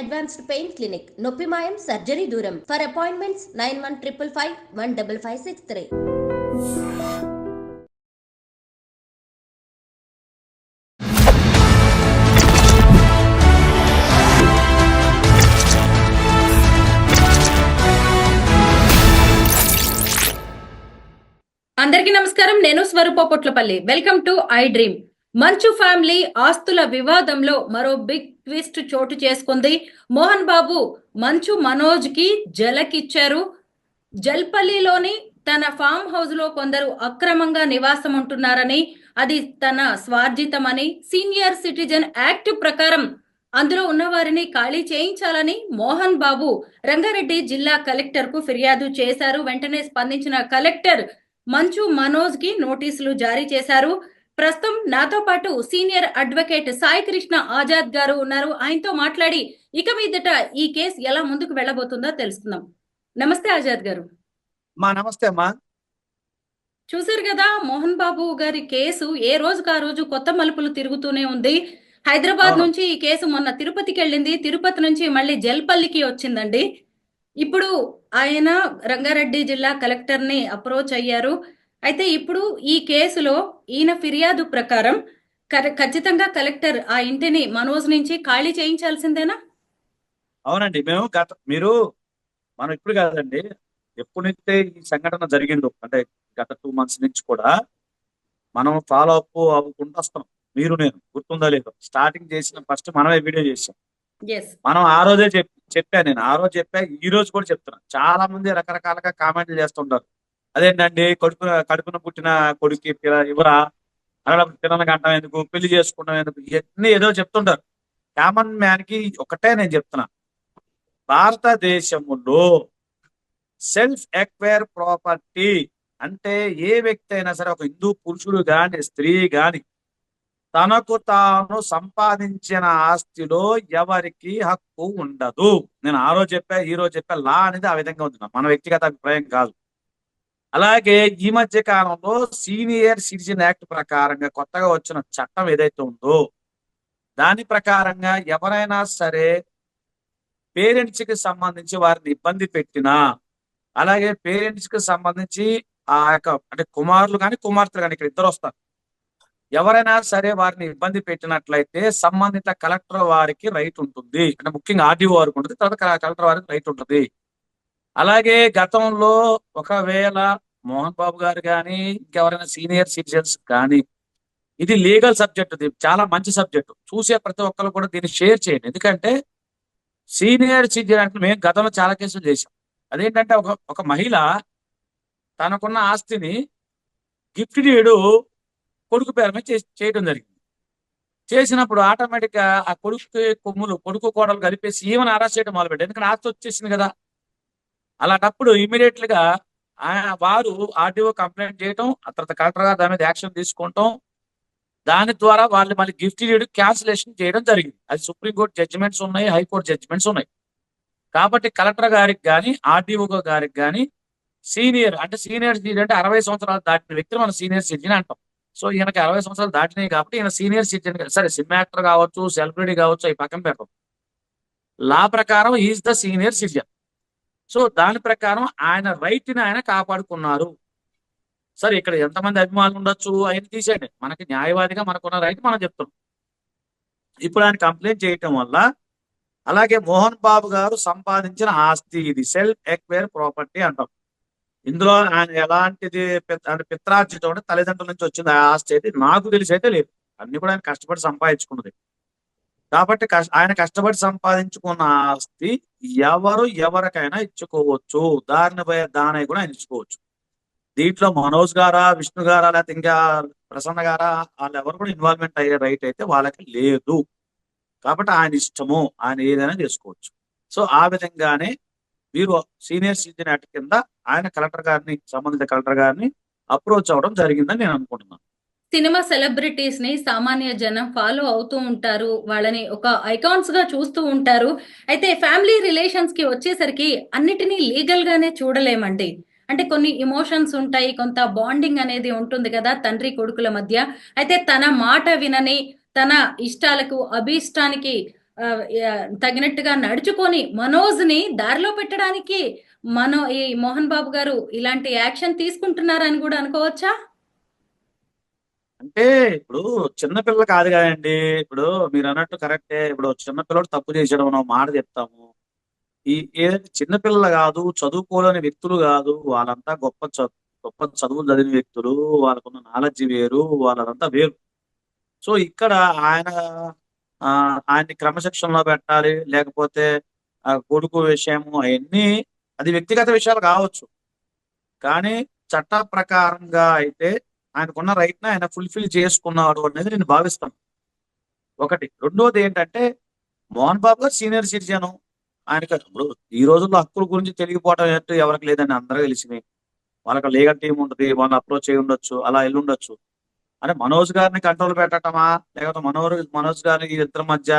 Advanced pain clinic. నొప్పి మాయం surgery దూరం. For appointments nine one triple five one double five six three. అందరికీ నమస్కారం. నేను స్వరూప Potlapalli. Welcome to I dream. మంచు ఫ్యామిలీ ఆస్తుల వివాదంలో మరో బిగ్ ట్విస్ట్ చోటు చేసుకుంది. మోహన్ బాబు మంచు మనోజ్కి జలకిచ్చారు. జల్పల్లిలోని తన ఫామ్ హౌస్లో కొందరు అక్రమంగా నివాసం ఉంటున్నారని అది తన స్వార్జితమని సీనియర్ సిటిజన్ యాక్ట్ ప్రకారం అందులో ఉన్న వారిని ఖాళీ చేయించాలని మోహన్ బాబు రంగారెడ్డి జిల్లా కలెక్టర్కు ఫిర్యాదు చేశారు. వెంటనే స్పందించిన కలెక్టర్ మంచు మనోజ్కి నోటీసులు జారీ చేశారు. ప్రస్తుతం నాతో పాటు సీనియర్ అడ్వకేట్ సాయి కృష్ణ ఆజాద్ గారు ఉన్నారు. ఆయనతో మాట్లాడి ఇక మీదట ఈ కేసు ఎలా ముందుకు వెళ్ళబోతుందో తెలుసుకుందాం. నమస్తే ఆజాద్ గారు. మా నమస్తే అమ్మా. చూశారు కదా మోహన్ బాబు గారి కేసు ఏ రోజుకు ఆ రోజు కొత్త మలుపులు తిరుగుతూనే ఉంది. హైదరాబాద్. నుంచి ఈ కేసు మొన్న తిరుపతికి వెళ్ళింది. తిరుపతి నుంచి మళ్ళీ జల్పల్లికి వచ్చిందండి. ఇప్పుడు ఆయన రంగారెడ్డి జిల్లా కలెక్టర్ని అప్రోచ్ అయ్యారు. అయితే ఇప్పుడు ఈ కేసులో ఈయన ఫిర్యాదు ప్రకారం కర- ఖచ్చితంగా కలెక్టర్ ఆ ఇంటిని మనోజ్ నుంచి ఖాళీ చేయించాల్సిందేనా? అవునండి. మేము గత మీరు మనం ఇప్పుడు కాదండి ఎప్పుడైతే ఈ సంఘటన జరిగిందో అంటే గత టూ మంత్స్ నుంచి కూడా మనం ఫాలో అప్ అవ్వకుండా వస్తాం. మీరు నేను గుర్తుందా లేదు? స్టార్టింగ్ చేసిన ఫస్ట్ మనమే వీడియో చేసాం మనం ఆ రోజే చెప్ చెప్పా నేను. ఆ రోజు చెప్పా ఈ రోజు కూడా చెప్తున్నా. చాలా మంది రకరకాలుగా కామెంట్లు చేస్తుంటారు. అదేంటండి? కడుపు కడుపున పుట్టిన కొడుకు ఇవరా అలా పిల్లలకి అంటాం ఎందుకు? పెళ్ళి చేసుకుంటాం ఎందుకు? ఇవన్నీ ఏదో చెప్తుంటారు. కామన్ మ్యాన్కి ఒకటే నేను చెప్తున్నా. భారతదేశంలో సెల్ఫ్ ఎక్వైర్ ప్రాపర్టీ అంటే ఏ వ్యక్తి అయినా సరే ఒక హిందూ పురుషుడు గాని స్త్రీ గాని తనకు తాను సంపాదించిన ఆస్తిలో ఎవరికి హక్కు ఉండదు. నేను ఆ రోజు చెప్పా ఈ రోజు చెప్పా లా అనేది ఆ విధంగా ఉంది. మన వ్యక్తిగత అభిప్రాయం కాదు. అలాగే ఈ మధ్య కాలంలో సీనియర్ సిటిజన్ యాక్ట్ ప్రకారంగా కొత్తగా వచ్చిన చట్టం ఏదైతే ఉందో దాని ప్రకారంగా ఎవరైనా సరే పేరెంట్స్కి సంబంధించి వారిని ఇబ్బంది పెట్టినా అలాగే పేరెంట్స్కి సంబంధించి ఆ యొక్క అంటే కుమారులు కానీ కుమార్తెలు కానీ ఇక్కడ ఇద్దరు వస్తారు. ఎవరైనా సరే వారిని ఇబ్బంది పెట్టినట్లయితే సంబంధిత కలెక్టర్ వారికి రైట్ ఉంటుంది. అంటే ముఖ్యంగా ఆర్డీఓ వారికి ఉంటుంది తర్వాత కలెక్టర్ వారికి రైట్ ఉంటుంది. అలాగే గతంలో ఒకవేళ మోహన్ బాబు గారు కానీ ఇంకెవరైనా సీనియర్ సిటిజన్స్ కానీ ఇది లీగల్ సబ్జెక్ట్ చాలా మంచి సబ్జెక్ట్. చూసే ప్రతి ఒక్కరు కూడా దీన్ని షేర్ చేయండి. ఎందుకంటే సీనియర్ సిటిజన్ అంటే మేము గతంలో చాలా కేసులు చేసాం అదేంటంటే ఒక ఒక మహిళ తనకున్న ఆస్తిని గిఫ్ట్ డీడు కొడుకు పేరు మీద చేయడం జరిగింది. చేసినప్పుడు ఆటోమేటిక్గా ఆ కొడుకు కొమ్ములు కొడుకు కోడలు కలిపేసి ఈవెన్ అరెస్ట్ చేయడం మొదలుపెట్టారు. ఎందుకంటే ఆస్తి వచ్చేసింది కదా. అలాంటప్పుడు ఇమీడియట్గా ఆయన వారు ఆర్డీఓ కంప్లైంట్ చేయటం ఆ తర్వాత కలెక్టర్ గారు దాని మీద యాక్షన్ తీసుకుంటాం దాని ద్వారా వాళ్ళు మళ్ళీ గిఫ్ట్ చేయడం క్యాన్సిలేషన్ చేయడం జరిగింది. అది సుప్రీంకోర్టు జడ్జిమెంట్స్ ఉన్నాయి హైకోర్టు జడ్జిమెంట్స్ ఉన్నాయి. కాబట్టి కలెక్టర్ గారికి కానీ ఆర్డీఓ గారికి కానీ సీనియర్ అంటే సీనియర్ సిటిజన్ అంటే అరవై సంవత్సరాలు దాటిన వ్యక్తిని మనం సీనియర్ సిటిజన్ అంటాం. సో ఈయనకి అరవై సంవత్సరాలు దాటినాయి కాబట్టి ఈయన సీనియర్ సిటిజన్ సరే సినిమా యాక్టర్ కావచ్చు సెలబ్రిటీ కావచ్చు అవి పక్కన పెట్టం. లా ప్రకారం is the senior citizen. So దాని ప్రకారం ఆయన రైట్ని ఆయన కాపాడుకున్నారు. సరే ఇక్కడ ఎంతమంది అభిమానులు ఉండొచ్చు ఆయన తీసేయండి. మనకి న్యాయవాదిగా మనకున్న రైట్ మనం చెప్తున్నాం ఇప్పుడు ఆయన కంప్లైంట్ చేయటం వల్ల అలాగే మోహన్ బాబు గారు సంపాదించిన ఆస్తి ఇది సెల్ఫ్ ఎక్వైర్ ప్రాపర్టీ అంటాం. ఇందులో ఆయన ఎలాంటిది అంటే పిత్రార్జితం అంటే తల్లిదండ్రుల నుంచి వచ్చింది ఆ ఆస్తి అయితే నాకు తెలిసి అయితే లేదు. అన్ని కూడా ఆయన కష్టపడి సంపాదించుకున్నది. కాబట్టి ఆయన కష్టపడి సంపాదించుకున్న ఆస్తి ఎవరు ఎవరికైనా ఇచ్చుకోవచ్చు. దారిని పోయే దానయ్య కూడా ఆయన ఇచ్చుకోవచ్చు. దీంట్లో మనోజ్ గారా విష్ణు గారా లేకపోతే ఇంకా ప్రసన్న గారా వాళ్ళు ఎవరు కూడా ఇన్వాల్వ్మెంట్ అయ్యే రైట్ అయితే వాళ్ళకి లేదు. కాబట్టి ఆయన ఇష్టము. ఆయన ఏదైనా చేసుకోవచ్చు. సో ఆ విధంగానే మీరు సీనియర్ సిటిజన్ యాక్ట్ కింద ఆయన కలెక్టర్ గారిని సంబంధిత కలెక్టర్ గారిని అప్రోచ్ అవ్వడం జరిగిందని నేను అనుకుంటున్నాను. సినిమా సెలబ్రిటీస్ని సామాన్య జనం ఫాలో అవుతూ ఉంటారు. వాళ్ళని ఒక ఐకాన్స్గా చూస్తూ ఉంటారు. అయితే ఫ్యామిలీ రిలేషన్స్కి వచ్చేసరికి అన్నిటినీ లీగల్ గానే చూడలేమండి. అంటే కొన్ని ఇమోషన్స్ ఉంటాయి కొంత బాండింగ్ అనేది ఉంటుంది కదా తండ్రి కొడుకుల మధ్య. అయితే తన మాట వినని తన ఇష్టాలకు అభీష్టానికి తగినట్టుగా నడుచుకొని మనోజ్ని దారిలో పెట్టడానికి మనో ఈ మోహన్ బాబు గారు ఇలాంటి యాక్షన్ తీసుకుంటున్నారని కూడా అనుకోవచ్చా? అంటే ఇప్పుడు చిన్నపిల్ల కాదు కదండి. ఇప్పుడు మీరు అన్నట్టు కరెక్టే. ఇప్పుడు చిన్నపిల్లడు తప్పు చేసాడు మనం మాట చెప్తాము. ఈ ఏదైతే చిన్నపిల్ల కాదు చదువుకోలేని వ్యక్తులు కాదు వాళ్ళంతా గొప్ప చ- గొప్ప చదువులు చదివిన వ్యక్తులు వాళ్ళకున్న నాలెడ్జ్ వేరు వాళ్ళదంతా వేరు. సో ఇక్కడ ఆయన ఆ, ఆయన్ని క్రమశిక్షణలో పెట్టాలి లేకపోతే ఆ కొడుకు విషయము అవన్నీ అది వ్యక్తిగత విషయాలు కావచ్చు. కానీ చట్ట ప్రకారంగా అయితే ఆయనకున్న రైట్ ఆయన ఫుల్ఫిల్ చేసుకున్నాడు అనేది నేను భావిస్తాను. ఒకటి. రెండోది ఏంటంటే మోహన్ బాబు గారు సీనియర్ సిటిజన్ ఆయనకి ఇప్పుడు ఈ రోజుల్లో హక్కుల గురించి తెలియపోవటం ఏంటో ఎవరికి లేదని అందరూ తెలిసింది. వాళ్ళకి లీగల్ టీం ఉంటుంది వాళ్ళని అప్రోచ్ అయి ఉండొచ్చు అలా వెళ్ళి ఉండొచ్చు. అంటే మనోజ్ గారిని కంట్రోల్ పెట్టటమా? లేకపోతే మనోజ్ మనోజ్ గారి ఇద్దరి మధ్య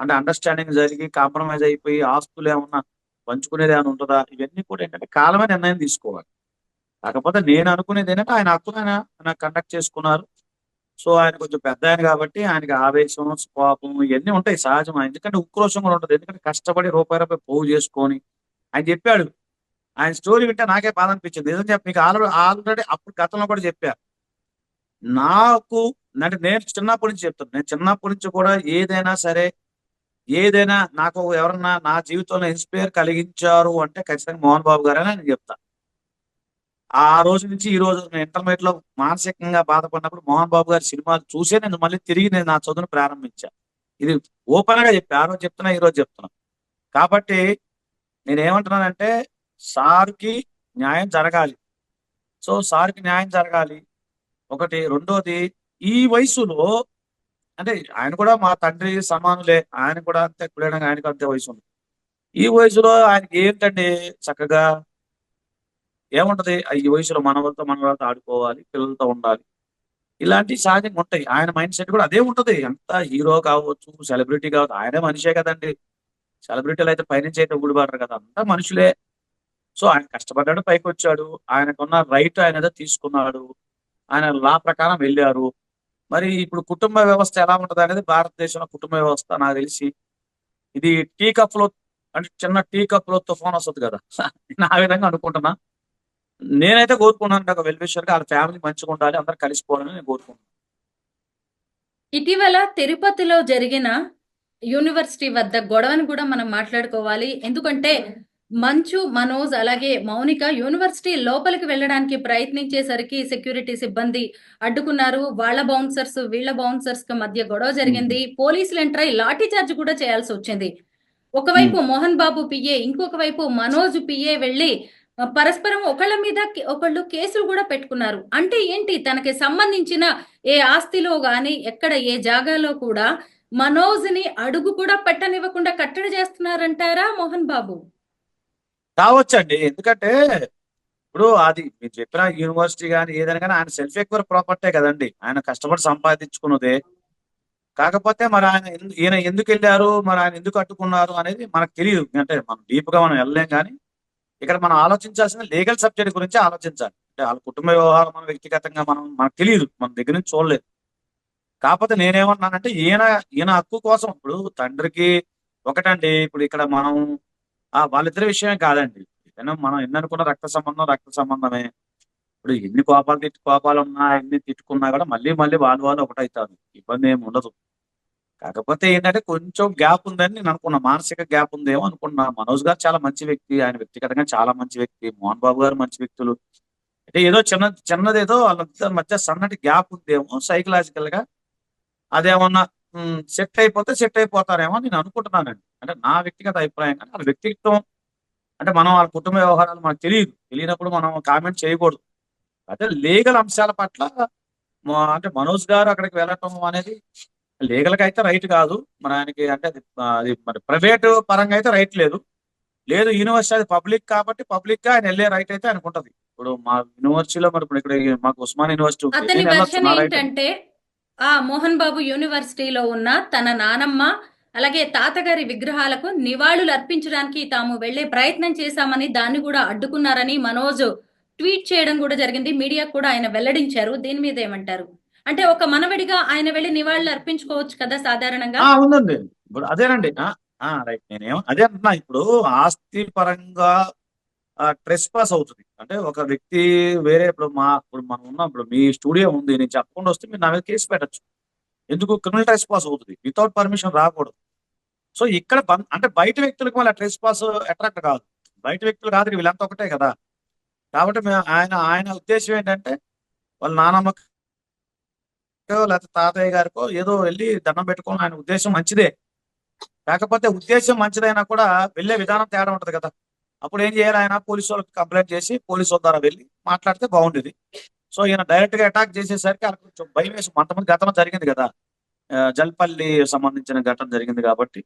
అంటే అండర్స్టాండింగ్ జరిగి కాంప్రమైజ్ అయిపోయి ఆస్తులు ఏమన్నా పంచుకునేది ఏమైనా ఉంటుందా? ఇవన్నీ కూడా ఏంటంటే కాలమే నిర్ణయం తీసుకోవాలి. కాకపోతే నేను అనుకునేది ఏంటంటే ఆయన హక్కును ఆయన ఆయన కండక్ట్ చేసుకున్నారు. సో ఆయన కొంచెం పెద్ద ఆయన కాబట్టి ఆయనకి ఆవేశం కోపం ఇవన్నీ ఉంటాయి సహజం ఎందుకంటే ఉక్రోషం కూడా ఉంటుంది ఎందుకంటే కష్టపడి రూపాయి రూపాయి పోగు చేసుకొని ఆయన చెప్పాడు. ఆయన స్టోరీ వింటే నాకే బాధ అనిపించింది. నిజం చెప్పి మీకు ఆల్రెడీ ఆల్రెడీ అప్పుడు గతంలో కూడా చెప్పారు నాకు అంటే నేను చిన్నప్పటి నుంచి చెప్తాను నేను చిన్నప్పటి నుంచి కూడా ఏదైనా సరే ఏదైనా నాకు ఎవరన్నా నా జీవితంలో ఇన్స్పైర్ కలిగించారు అంటే ఖచ్చితంగా మోహన్ బాబు గారని నేను చెప్తాను ఆ రోజు నుంచి ఈ రోజు నేను ఇంటర్మీడియట్లో మానసికంగా బాధపడినప్పుడు మోహన్ బాబు గారి సినిమాలు చూసే నేను మళ్ళీ తిరిగి నేను నా చదువును ప్రారంభించా. ఇది ఓపెన్గా చెప్పి. ఆ రోజు చెప్తున్నా ఈ రోజు చెప్తున్నా. కాబట్టి నేనేమంటున్నానంటే సార్కి న్యాయం జరగాలి. సో సార్కి న్యాయం జరగాలి. ఒకటి. రెండోది ఈ వయసులో అంటే ఆయన కూడా మా తండ్రి సమానులే. ఆయన కూడా అంతే ఇప్పుడైనా ఆయనకు అంతే వయసు ఉంది ఈ వయసులో ఆయనకి ఏంటండి చక్కగా ఏముంటది? ఈ వయసులో మనవలతో మనవలతో ఆడుకోవాలి పిల్లలతో ఉండాలి. ఇలాంటి సహజంగా ఉంటాయి. ఆయన మైండ్ సెట్ కూడా అదే ఉంటది. ఎంత హీరో కావచ్చు సెలబ్రిటీ కావచ్చు ఆయనే మనిషే కదండి. సెలబ్రిటీలు అయితే పైనుంచి అయితే ఊడిపడరు కదా. అంతా మనుషులే. సో ఆయన కష్టపడ్డాడు పైకి వచ్చాడు ఆయనకున్న రైట్ ఆయన ఏదో తీసుకున్నాడు. ఆయన లా ప్రకారం వెళ్ళారు. మరి ఇప్పుడు కుటుంబ వ్యవస్థ ఎలా ఉంటది అనేది భారతదేశంలో కుటుంబ వ్యవస్థ నాకు తెలిసి ఇది టీ కప్లో అంటే చిన్న టీ కప్లో తుఫాన్ వస్తుంది కదా. నా ఆ విధంగా అనుకుంటున్నా. నేనైతే కోరుకున్నాను ఒక వెల్విషర్గా వాళ్ళ ఫ్యామిలీ మంచిగా ఉండాలి అందరు కలిసిపోవాలని నేను కోరుకుంటున్నాను. ఇటీవల తిరుపతిలో జరిగిన యూనివర్సిటీ వద్ద గొడవని కూడా మనం మాట్లాడుకోవాలి. ఎందుకంటే మంచు మనోజ్ అలాగే మౌనిక యూనివర్సిటీ లోపలికి వెళ్ళడానికి ప్రయత్నించేసరికి సెక్యూరిటీ సిబ్బంది అడ్డుకున్నారు. వాళ్ళ బౌన్సర్స్ వీళ్ళ బౌన్సర్స్కి మధ్య గొడవ జరిగింది. పోలీసులు ఎంటర్ అయి లాఠీ చార్జ్ కూడా చేయాల్సి వచ్చింది. ఒకవైపు మోహన్ బాబు పిఏ ఇంకొక వైపు మనోజ్ పిఏ వెళ్ళి పరస్పరం ఒకళ్ళ మీద ఒకళ్ళు కేసులు కూడా పెట్టుకున్నారు. అంటే ఏంటి? తనకి సంబంధించిన ఏ ఆస్తిలో గాని ఎక్కడ ఏ జాగాలో కూడా మనోజ్ని అడుగు కూడా పెట్టనివ్వకుండా కట్టడి చేస్తున్నారంటారా మోహన్ బాబు? కావచ్చండి. ఎందుకంటే ఇప్పుడు అది మీరు చెప్పిన యూనివర్సిటీ కానీ ఏదైనా కానీ ఆయన సెల్ఫ్ ఎక్వర్ ప్రాపర్టీ కదండి. ఆయన కష్టపడి సంపాదించుకున్నదే. కాకపోతే మరి ఆయన ఈయన ఎందుకు వెళ్ళారు? మరి ఆయన ఎందుకు కట్టుకున్నారు అనేది మనకు తెలియదు. అంటే మనం డీప్గా మనం వెళ్ళలేం కానీ ఇక్కడ మనం ఆలోచించాల్సిన లీగల్ సబ్జెక్ట్ గురించి ఆలోచించాలి. అంటే వాళ్ళ కుటుంబ వ్యవహారం మన వ్యక్తిగతంగా మనం మనకు తెలియదు. మన దగ్గర నుంచి చూడలేదు. కాకపోతే నేనేమన్నానంటే ఈయన ఈయన హక్కు కోసం ఇప్పుడు తండ్రికి ఒకటండి. ఇప్పుడు ఇక్కడ మనం ఆ వాళ్ళిద్దరి విషయమే కాదండి. ఏదైనా మనం ఎన్ననుకున్న రక్త సంబంధం రక్త సంబంధమే. ఇప్పుడు ఎన్ని కోపాలు తిట్టు కోపాలు ఉన్నా ఎన్ని తిట్టుకున్నా కూడా మళ్ళీ మళ్ళీ వాళ్ళు వాళ్ళు ఒకటవుతారు. ఇబ్బంది ఏమి ఉండదు. కాకపోతే ఏంటంటే కొంచెం గ్యాప్ ఉందని నేను అనుకున్నా. మానసిక గ్యాప్ ఉందేమో అనుకున్నా. మనోజ్ గారు చాలా మంచి వ్యక్తి. ఆయన వ్యక్తిగతంగా చాలా మంచి వ్యక్తి. మోహన్ బాబు గారు మంచి వ్యక్తులు. అంటే ఏదో చిన్న చిన్నదేదో వాళ్ళ మధ్య సన్నటి గ్యాప్ ఉందేమో సైకలాజికల్గా. అదేమన్నా సెట్ అయిపోతే సెట్ అయిపోతారేమో నేను అనుకుంటున్నానండి. అంటే నా వ్యక్తిగత అభిప్రాయం కానీ వాళ్ళ వ్యక్తిత్వం అంటే మనం వాళ్ళ కుటుంబ వ్యవహారాలు మనకు తెలియదు. తెలియనప్పుడు మనం కామెంట్ చేయకూడదు. అదే లీగల్ అంశాల పట్ల అంటే మనోజ్ గారు అక్కడికి వెళ్ళటం అనేది లీగల్గా అయితే రైట్ కాదు. మరి ఆయనకి అంటే అది మరి ప్రైవేట్ పరంగా అయితే రైట్ లేదు. లేదు యూనివర్సిటీ అది పబ్లిక్ కాబట్టి పబ్లిక్గా ఆయన వెళ్ళే రైట్ అయితే ఆయనకు ఉంటది. ఇప్పుడు మా యూనివర్సిటీలో మరి ఇప్పుడు ఇక్కడ మాకు ఉస్మాన్ యూనివర్సిటీ. ఏంటంటే ఆ మోహన్ బాబు యూనివర్సిటీలో ఉన్న తన నానమ్మ అలాగే తాతగారి విగ్రహాలకు నివాళులు అర్పించడానికి తాము వెళ్ళే ప్రయత్నం చేశామని దాన్ని కూడా అడ్డుకున్నారని మనోజ్ ట్వీట్ చేయడం కూడా జరిగింది. మీడియా కూడా ఆయన వెల్లడించారు. దీని మీద ఏమంటారు? అంటే ఒక మనవడిగా ఆయన వెళ్ళి నివాళులు అర్పించుకోవచ్చు కదా సాధారణంగా? ఉందండి. ఇప్పుడు అదేనండి. రైట్. నేనేం అదే అంటున్నా ఇప్పుడు ఆస్తి పరంగా ట్రెస్ పాస్ అవుతుంది. అంటే ఒక వ్యక్తి వేరే ఇప్పుడు మా ఇప్పుడు మనం ఉన్నాం ఇప్పుడు మీ స్టూడియో ఉంది నేను చెప్పకుండా వస్తే మీరు నా మీద కేసు పెట్టచ్చు. ఎందుకు? క్రిమినల్ ట్రెస్ పాస్ అవుతుంది. వితౌట్ పర్మిషన్ రాకూడదు. సో ఇక్కడ అంటే బయట వ్యక్తులకు మళ్ళీ ట్రెస్ పాస్ అట్రాక్ట్ కాదు. బయట వ్యక్తులు కాదు వీళ్ళంతా ఒకటే కదా. కాబట్టి మేము ఆయన ఆయన ఉద్దేశం ఏంటంటే వాళ్ళ నానమ్మకి లేకపోతే తాతయ్య గారికో ఏదో వెళ్ళి దండం పెట్టుకోవడం ఆయన ఉద్దేశం మంచిదే. కాకపోతే ఉద్దేశం మంచిదైనా కూడా వెళ్ళే విధానం తేడా ఉంటది కదా. అప్పుడు ఏం చేయాలి ఆయన? పోలీసు వాళ్ళకి కంప్లైంట్ చేసి పోలీసు వాళ్ళ ద్వారా వెళ్ళి మాట్లాడితే బాగుండేది. సో ఈయన డైరెక్ట్గా అటాక్ చేసేసరికి ఆయనకు కొంచెం భయం వేసి కొంతమంది గతంలో జరిగింది కదా. జల్పల్లి సంబంధించిన ఘటన జరిగింది కాబట్టి.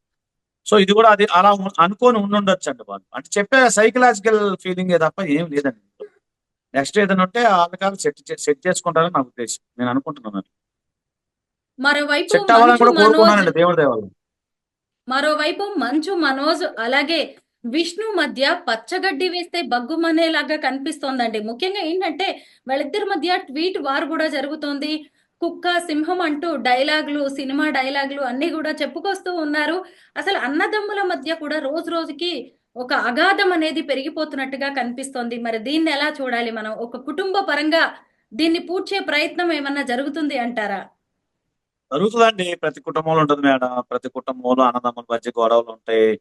సో ఇది కూడా అది అలా అనుకోని ఉండుండొచ్చు అండి వాళ్ళు. అంటే చెప్పే సైకలాజికల్ ఫీలింగ్ తప్ప ఏం లేదండి. నెక్స్ట్ ఏదైనా ఉంటే వాళ్ళకాలు సెట్ సెట్ చేసుకుంటారని నా ఉద్దేశం. నేను అనుకుంటున్నాను మరోవైపు సెట్ అవ్వాలని మంచు కూడా మనోజ్ కోరుకున్నానండి దేవుడి దేవాలి మరోవైపు మంచు మనోజ్ అలాగే విష్ణు మధ్య పచ్చగడ్డి వేస్తే బగ్గుమనేలాగా కనిపిస్తోందండి. ముఖ్యంగా ఏంటంటే వాళ్ళిద్దరి మధ్య ట్వీట్ వార్ కూడా జరుగుతోంది. కుక్క సింహం అంటూ డైలాగులు సినిమా డైలాగులు అన్ని కూడా చెప్పుకొస్తూ ఉన్నారు. అసలు అన్నదమ్ముల మధ్య కూడా రోజు రోజుకి ఒక అగాధం అనేది పెరిగిపోతున్నట్టుగా కనిపిస్తోంది. మరి దీన్ని ఎలా చూడాలి మనం? ఒక కుటుంబ పరంగా దీన్ని పూడ్చే ప్రయత్నం ఏమన్నా జరుగుతుంది అంటారా? జరుగుతుందండి. ప్రతి కుటుంబంలో ఉంటుంది మేడం. ప్రతి కుటుంబంలో అన్నదమ్ముల మధ్య గొడవలు ఉంటాయి.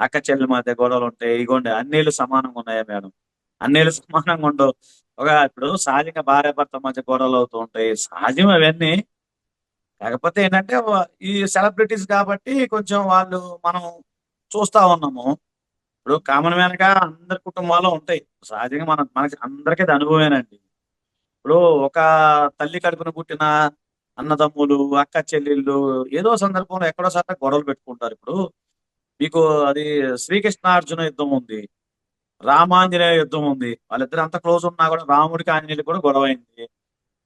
అక్క చెల్లెల మధ్య గొడవలు ఉంటాయి. ఇగోండి అన్నీళ్ళు సమానంగా ఉన్నాయా మేడం? అన్నీళ్ళు సమానంగా ఉండవు. ఒక ఇప్పుడు సహజంగా భార్య భర్త మధ్య గొడవలు అవుతూ ఉంటాయి. సహజం అవన్నీ. కాకపోతే ఏంటంటే ఈ సెలబ్రిటీస్ కాబట్టి కొంచెం వాళ్ళు మనం చూస్తా ఉన్నాము. ఇప్పుడు కామన్ మ్యాన్గా అందరి కుటుంబాల్లో ఉంటాయి. సహజంగా మన మనకి అందరికీ అనుభవమేనండి. అనుభవేనండి ఇప్పుడు ఒక తల్లి కడుపున పుట్టిన అన్నదమ్ములు అక్క చెల్లెళ్ళు ఏదో సందర్భంలో ఎక్కడో సార్ గొడవలు పెట్టుకుంటారు. ఇప్పుడు మీకు అది శ్రీకృష్ణార్జున యుద్ధం ఉంది రామాంజనేయ యుద్ధం ఉంది వాళ్ళిద్దరు అంత క్లోజ్ ఉన్నా కూడా రాముడికి ఆంజనేయులు కూడా గొడవ అయింది.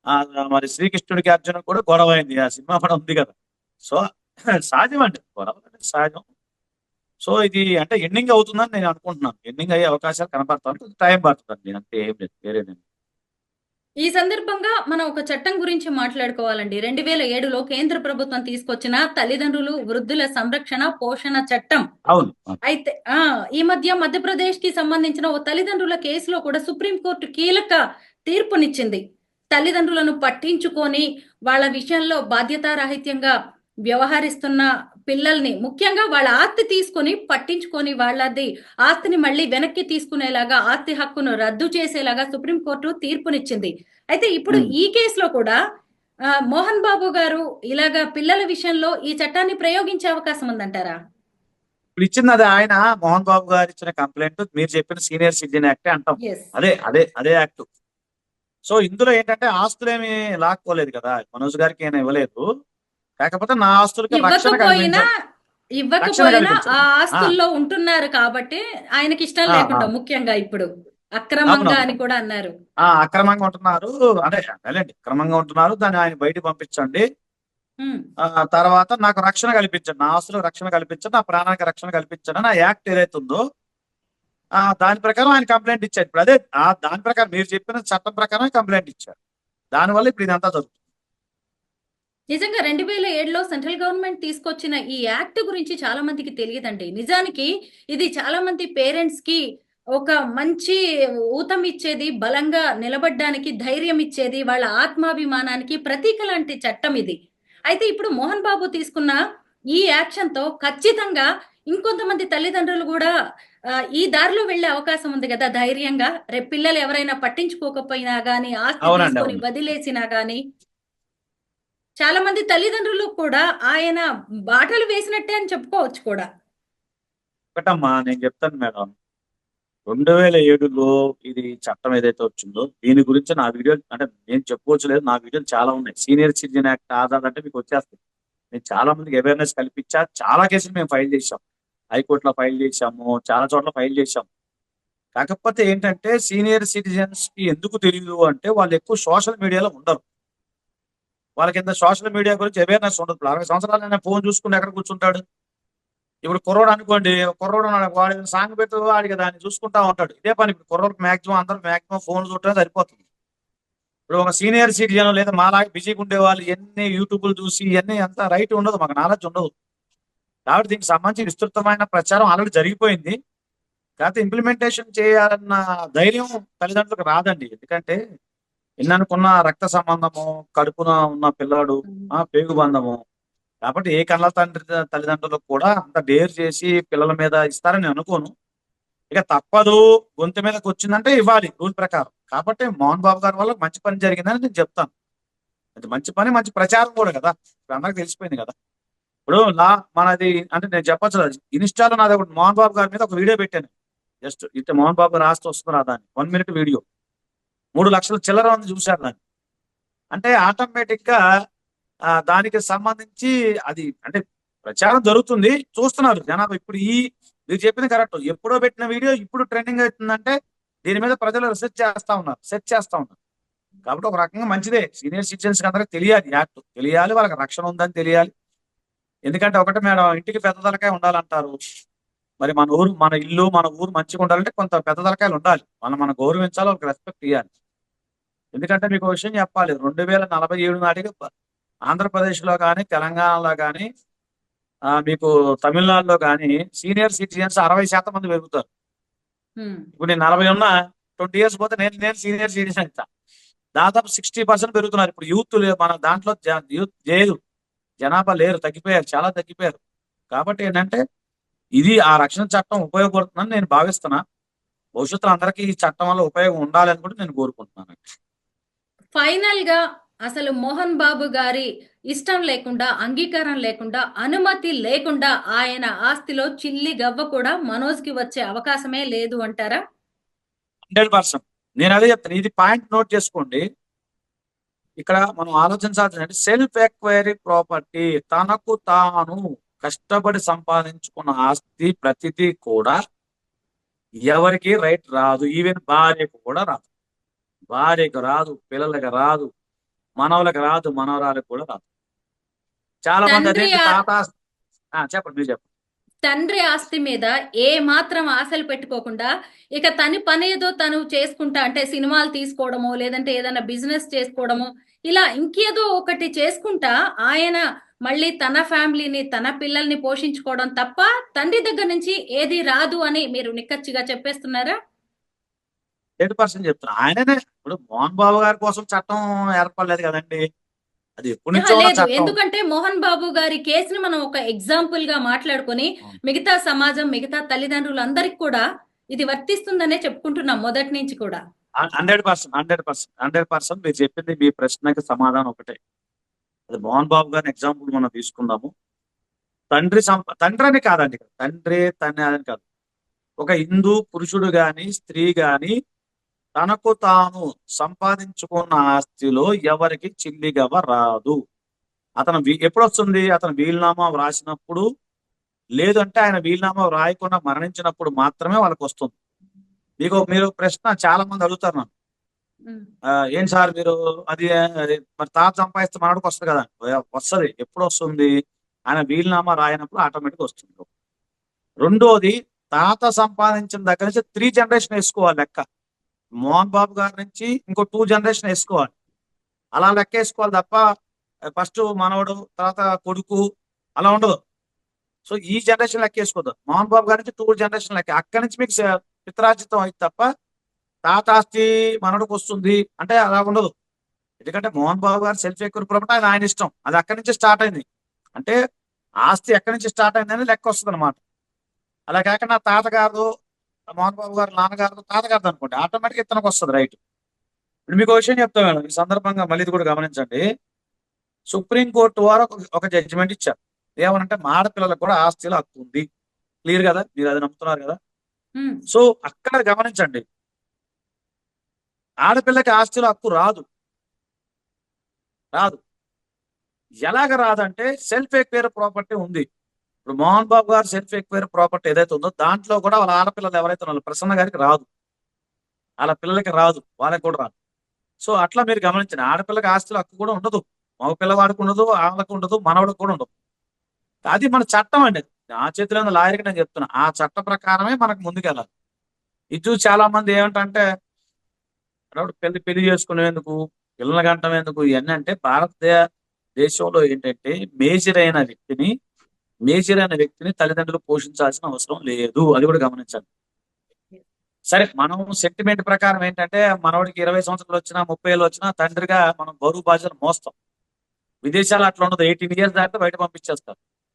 ఆ మరి శ్రీకృష్ణుడికి అర్జున కూడా గొడవ అయింది. ఆ సినిమా కూడా ఉంది కదా. సో సహజం అండి గొడవ సహజం సో ఇది అంటే ఎండింగ్ అవుతుందని నేను అనుకుంటున్నాను. ఎండింగ్ అయ్యే అవకాశాలు కనపడతాను టైం పడుతుందండి. అంతే ఏం లేదు. వేరేది ఈ సందర్భంగా మనం ఒక చట్టం గురించి మాట్లాడుకోవాలండి. రెండు వేల ఏడులో కేంద్ర ప్రభుత్వం తీసుకొచ్చిన తల్లిదండ్రులు వృద్ధుల సంరక్షణ పోషణ చట్టం. అవును. అయితే ఆ ఈ మధ్య మధ్యప్రదేశ్కి సంబంధించిన ఓ తల్లిదండ్రుల కేసులో కూడా సుప్రీంకోర్టు కీలక తీర్పునిచ్చింది. తల్లిదండ్రులను పట్టించుకొని వాళ్ళ విషయంలో బాధ్యతారాహిత్యంగా వ్యవహరిస్తున్న పిల్లల్ని ముఖ్యంగా వాళ్ళ ఆస్తి తీసుకొని పట్టించుకొని వాళ్ళది ఆస్తిని మళ్ళీ వెనక్కి తీసుకునేలాగా ఆస్తి హక్కును రద్దు చేసేలాగా సుప్రీంకోర్టు తీర్పునిచ్చింది. అయితే ఇప్పుడు. ఈ కేసులో కూడా మోహన్ బాబు గారు ఇలాగా పిల్లల విషయంలో ఈ చట్టాన్ని ప్రయోగించే అవకాశం ఉందంటారా? ఇప్పుడు ఇచ్చింది అది ఆయన మోహన్ బాబు గారు ఇచ్చిన కంప్లైంట్ మీరు చెప్పిన సీనియర్ సిటిజన్ యాక్ట్ అంటాం. అదే అదే అదే యాక్ట్. సో ఇందులో ఏంటంటే ఆస్తులేమి లాక్కోలేదు కదా మనోజ్ గారికి ఏమైనా ఇవ్వలేదు. కాకపోతే నా ఆస్తులకి రక్షణ ఇవ్వకపోయినా. ఆ ఆస్తుల్లో ఉంటున్నారు కాబట్టి ఆయనకి ఇష్టం లేకుండా. ముఖ్యంగా ఇప్పుడు అక్రమంగా. అని కూడా అన్నారు. ఆ అక్రమంగా ఉంటున్నారు. అంటే అదేలేండి అక్రమంగా ఉంటున్నారు. దాన్ని ఆయన బయటికి పంపించండి. తర్వాత నాకు రక్షణ కల్పించండి. నా ఆస్తులకు రక్షణ కల్పించండి. నా ప్రాణానికి రక్షణ కల్పించండి. ఆ యాక్ట్ ఏదైతే ఉందో ఆ దాని ప్రకారం ఆయన కంప్లైంట్ ఇచ్చారు. ఇప్పుడు అదే ఆ దాని ప్రకారం మీరు చెప్పిన చట్టం ప్రకారం కంప్లైంట్ ఇచ్చారు. దానివల్ల ఇప్పుడు ఇదంతా జరుగుతుంది. నిజంగా రెండు వేల ఏడులో సెంట్రల్ గవర్నమెంట్ తీసుకొచ్చిన ఈ యాక్ట్ గురించి చాలా మందికి తెలియదండి. నిజానికి ఇది చాలా మంది పేరెంట్స్కి ఒక మంచి ఊతం ఇచ్చేది బలంగా నిలబడ్డానికి ధైర్యం ఇచ్చేది వాళ్ళ ఆత్మాభిమానానికి ప్రతీక లాంటి చట్టం ఇది. అయితే ఇప్పుడు మోహన్ బాబు తీసుకున్న ఈ యాక్షన్తో ఖచ్చితంగా ఇంకొంతమంది తల్లిదండ్రులు కూడా ఈ దారిలో వెళ్ళే అవకాశం ఉంది కదా ధైర్యంగా. రేపు పిల్లలు ఎవరైనా పట్టించుకోకపోయినా గానీ ఆస్తి. వదిలేసినా గానీ చాలా మంది తల్లిదండ్రులు కూడా ఆయన బాటలు వేసినట్టే అని చెప్పుకోవచ్చు కూడా. ఒకటమ్మా నేను చెప్తాను మేడం. రెండు వేల ఏడులో ఇది చట్టం ఏదైతే వచ్చిందో దీని గురించి నా వీడియో అంటే నేను చెప్పుకోవచ్చు లేదు నా వీడియోలు చాలా ఉన్నాయి. సీనియర్ సిటిజన్ యాక్ట్ ఆధార్ అంటే మీకు వచ్చేస్తుంది నేను చాలా మందికి అవేర్నెస్ కల్పించా చాలా కేసులు మేము ఫైల్ చేసాం హైకోర్టులో ఫైల్ చేసాము చాలా చోట్ల ఫైల్ చేసాం కాకపోతే ఏంటంటే సీనియర్ సిటిజన్స్కి ఎందుకు తెలియదు అంటే వాళ్ళు ఎక్కువ సోషల్ మీడియాలో ఉండరు. వాళ్ళ కింద సోషల్ మీడియా గురించి అవేర్నెస్ ఉండదు అరవై సంవత్సరాలు ఫోన్ చూసుకుని ఎక్కడ కూర్చుంటాడు? ఇప్పుడు కుర్రోడు అనుకోండి కుర్రోడు వాడి వాడు సాంగ్ పెట్టు వాడికి దాన్ని చూసుకుంటా ఉంటాడు. ఇదే పని ఇప్పుడు కుర్రోడికి మాక్సిమం అందరూ మాక్సిమం ఫోన్ చూడటం సరిపోతుంది. ఇప్పుడు ఒక సీనియర్ సిటిజన్ లేదా మాలాగా బిజీగా ఉండే వాళ్ళు ఎన్ని యూట్యూబ్లు చూసి ఇవన్నీ అంత రైట్ ఉండదు మాకు నాలెడ్జ్ ఉండదు. కాబట్టి దీనికి సంబంధించి విస్తృతమైన ప్రచారం ఆల్రెడీ జరిగిపోయింది. కాకపోతే ఇంప్లిమెంటేషన్ చేయాలన్న ధైర్యం తల్లిదండ్రులకు రాదండి. ఎందుకంటే ఎన్ననుకున్న రక్త సంబంధము కడుపున ఉన్న పిల్లాడు ఆ పేగు బంధము. కాబట్టి ఏ కళ్ళ తండ్రి తల్లిదండ్రులకు కూడా అంత డేర్ చేసి పిల్లల మీద ఇస్తారని నేను అనుకోను. ఇక తప్పదు. గొంతు మీదకి వచ్చిందంటే ఇవ్వాలి రూల్ ప్రకారం. కాబట్టి మోహన్ బాబు గారి వల్ల మంచి పని జరిగిందని నేను చెప్తాను. అది మంచి పని మంచి ప్రచారం కూడా కదా. ఇప్పుడు అందరికి తెలిసిపోయింది కదా. ఇప్పుడు నా మనది అంటే నేను చెప్పచ్చు ఇన్స్టాలో నాది ఒకటి మోహన్ బాబు గారి మీద ఒక వీడియో పెట్టాను. జస్ట్ ఇట్లా మోహన్ బాబు రాస్తూ వస్తున్నారు ఆ దాన్ని. One minute video. మూడు లక్షల చిల్లర ఉంది చూశాను నాకు. అంటే ఆటోమేటిక్గా దానికి సంబంధించి అది అంటే ప్రచారం జరుగుతుంది. చూస్తున్నారు జనాభా ఇప్పుడు ఈ మీరు చెప్పింది కరెక్ట్. ఎప్పుడో పెట్టిన వీడియో ఇప్పుడు ట్రెండింగ్ అవుతుందంటే దీని మీద ప్రజలు రీసెర్చ్ చేస్తా ఉన్నారు సెర్చ్ చేస్తా ఉన్నారు. కాబట్టి ఒక రకంగా మంచిదే. సీనియర్ సిటిజన్స్ అందరికి తెలియాలి యాక్ట్. తెలియాలి వాళ్ళకి రక్షణ ఉందని తెలియాలి. ఎందుకంటే ఒకటి మేడం ఇంటికి పెద్ద తలకాయ ఉండాలంటారు. మరి మన ఊరు మన ఇల్లు మన ఊరు మంచిగా ఉండాలంటే కొంత పెద్ద తలకాయలు ఉండాలి. మనం మనం గౌరవించాలి వాళ్ళకి రెస్పెక్ట్ ఇవ్వాలి ఎందుకంటే మీకు విషయం చెప్పాలి రెండు వేల నలభై ఏడు నాటికి ఆంధ్రప్రదేశ్లో కానీ తెలంగాణలో కానీ మీకు తమిళనాడులో కానీ సీనియర్ సిటిజన్స్ అరవై శాతం మంది పెరుగుతారు. ఇప్పుడు నేను నలభై ఉన్నా ట్వంటీ ఇయర్స్ పోతే నేను నేను సీనియర్ సిటిజన్ అవుతా దాదాపు సిక్స్టీ పర్సెంట్ పెరుగుతున్నారు. ఇప్పుడు యూత్ మన దాంట్లో యూత్ లేదు. జనాభా లేరు తగ్గిపోయారు చాలా తగ్గిపోయారు. కాబట్టి ఏంటంటే ఇది ఆ రక్షణ చట్టం ఉపయోగపడుతుందని నేను భావిస్తున్నా. భవిష్యత్తులో అందరికీ ఈ చట్టం వల్ల ఉపయోగం ఉండాలని కూడా నేను కోరుకుంటున్నాను ఫైనల్గా అసలు మోహన్ బాబు గారి ఇష్టం లేకుండా అంగీకారం లేకుండా అనుమతి లేకుండా ఆయన ఆస్తిలో చిల్లి గవ్వ కూడా మనోజ్కి వచ్చే అవకాశమే లేదు అంటారా? Hundred percent. నేను అదే చెప్తాను ఇది పాయింట్ నోట్ చేసుకోండి. ఇక్కడ మనం ఆలోచించాల్సిన సెల్ఫ్ ఎక్వైరీ ప్రాపర్టీ తనకు తాను కష్టపడి సంపాదించుకున్న ఆస్తి ప్రతిదీ కూడా ఎవరికి రైట్ రాదు. ఈవెన్ భార్యకు కూడా రాదు. భార్యకు రాదు పిల్లలకి రాదు మనవలకు రాదు మనవరాలకు కూడా రాదు. చాలా మంది అదే తాత చెప్పండి మీరు చెప్పండి. తండ్రి ఆస్తి మీద ఏ మాత్రం ఆశలు పెట్టుకోకుండా ఇక తన పని ఏదో తను చేసుకుంటా అంటే సినిమాలు తీసుకోవడమో లేదంటే ఏదైనా బిజినెస్ చేసుకోవడమో ఇలా ఇంకేదో ఒకటి చేసుకుంటా ఆయన మళ్ళీ తన ఫ్యామిలీని తన పిల్లల్ని పోషించుకోవడం తప్ప తండ్రి దగ్గర నుంచి ఏది రాదు అని మీరు నిక్కచ్చిగా చెప్పేస్తున్నారా? ఎయిట్ పర్సెంట్ చెప్తున్నా. ఆయననే ఇప్పుడు మోహన్ బాబు గారి కోసం చట్టం ఏర్పడలేదు కదండి. అది ఎప్పటి నుంచో ఆహా, ఉన్న లేదు. చట్టం. ఎందుకంటే మోహన్ బాబు గారి కేసుని మనం ఒక ఎగ్జాంపుల్గా మాట్లాడుకొని. మిగతా సమాజం మిగతా తల్లిదండ్రులందరికీ కూడా ఇది వర్తిస్తుందనే చెప్పుకుంటున్నాం మొదటి నుంచి కూడా. Hundred percent hundred percent hundred percent మీరు చెప్పింది మీ ప్రశ్నకి సమాధానం ఒకటే. అది మోహన్ బాబు గారిని ఎగ్జాంపుల్ మనం తీసుకుందాము. తండ్రి సంప తండ్రి అని కాదండి ఇక్కడ. తండ్రి అని కాదు. ఒక హిందూ పురుషుడు గాని స్త్రీ గాని తనకు తాను సంపాదించుకున్న ఆస్తిలో ఎవరికి చిల్లిగవ రాదు. అతను ఎప్పుడు వస్తుంది అతను వీలునామా వ్రాసినప్పుడు? లేదంటే ఆయన వీలునామా వ్రాయకుండా మరణించినప్పుడు మాత్రమే వాళ్ళకి వస్తుంది మీకు మీరు ప్రశ్న చాలా మంది అడుగుతారు నన్ను. ఏం సార్ మీరు? అది అది మరి తాత సంపాదిస్తే మనడికి వస్తుంది కదా? వస్తుంది. ఎప్పుడు వస్తుంది ఆయన వీలునామా రాయనప్పుడు ఆటోమేటిక్ వస్తుంది. రెండోది తాత సంపాదించిన దగ్గర నుంచి త్రీ జనరేషన్ వేసుకోవాలి లెక్క. మోహన్ బాబు గారి నుంచి ఇంకో టూ జనరేషన్ వేసుకోవాలి. అలా లెక్క వేసుకోవాలి తప్ప ఫస్ట్ మనవడు తర్వాత కొడుకు అలా ఉండదు. సో ఈ జనరేషన్ లెక్కేసుకోదు మోహన్ బాబు గారి నుంచి టూ జనరేషన్ లెక్క. అక్కడి నుంచి మీకు స- పిత్రార్జితం అయితే తప్ప తాత ఆస్తి మనడుకు వస్తుంది అంటే అలా ఉండదు. ఎందుకంటే మోహన్ బాబు గారు సెల్ఫ్ ఎక్యూర్ ప్రాపర్టీ అది ఆయన ఇష్టం. అది అక్కడి నుంచి స్టార్ట్ అయింది. అంటే ఆస్తి ఎక్కడి నుంచి స్టార్ట్ అయిందని లెక్క వస్తుంది అనమాట అలా కాకుండా తాతగారు మోహన్ బాబు గారు నాన్నగారు తాతగారు అనుకోండి ఆటోమేటిక్ ఇతనికి వస్తుంది రైట్ ఇప్పుడు మీకు విషయం చెప్తాను మేడం ఈ సందర్భంగా మళ్ళీ ఇది కూడా గమనించండి. సుప్రీం కోర్టు వారు ఒక- జడ్జిమెంట్ ఇచ్చారు. ఏమనంటే మా ఆడపిల్లలకు కూడా ఆస్తిలో హక్కు ఉంది. క్లియర్ కదా? మీరు అది నమ్ముతున్నారు కదా. సో అక్కడ గమనించండి. ఆడపిల్లకి ఆస్తిలో హక్కు రాదు. రాదు. ఎలాగ రాదంటే సెల్ఫ్ ఎక్వైర్ ప్రాపర్టీ ఉంది. ఇప్పుడు మోహన్ బాబు గారు సెల్ఫ్ ఎక్వైర్ ప్రాపర్టీ ఏదైతే ఉందో దాంట్లో కూడా వాళ్ళ ఆడపిల్లలు ఎవరైతే ఉన్నారో ప్రసన్న గారికి రాదు. వాళ్ళ పిల్లలకి రాదు వాళ్ళకి కూడా రాదు. సో అట్లా మీరు గమనించండి. ఆడపిల్లకి ఆస్తులు హక్కు కూడా ఉండదు. మగ పిల్లవాడికి ఉండదు ఆళ్ళకు ఉండదు మనవడికి కూడా ఉండదు. అది మన చట్టం అండి. ఆ చేతిలో ఉన్న లాయర్కి నేను చెప్తున్నా. ఆ చట్ట ప్రకారమే మనకు ముందుకెళ్ళాలి. ఇది చాలా మంది ఏమిటంటే పెళ్ళి పెళ్ళి చేసుకునేందుకు పిల్లలు కంటం ఎందుకు? ఇవన్నీ అంటే భారతదేశ దేశంలో ఏంటంటే మేజర్ అయిన వ్యక్తిని మేజర్ అనే వ్యక్తిని తల్లిదండ్రులు పోషించాల్సిన అవసరం లేదు. అది కూడా గమనించండి సరే మనం సెంటిమెంట్ ప్రకారం ఏంటంటే మనవాడికి ఇరవై సంవత్సరాలు వచ్చినా ముప్పై ఏళ్ళు వచ్చినా తండ్రిగా మనం బరువు బాధ్యతలు మోస్తాం. విదేశాలు అట్లా ఉండదు. ఎయిటీన్ ఇయర్స్ దాటితే బయట పంపించేస్తారు.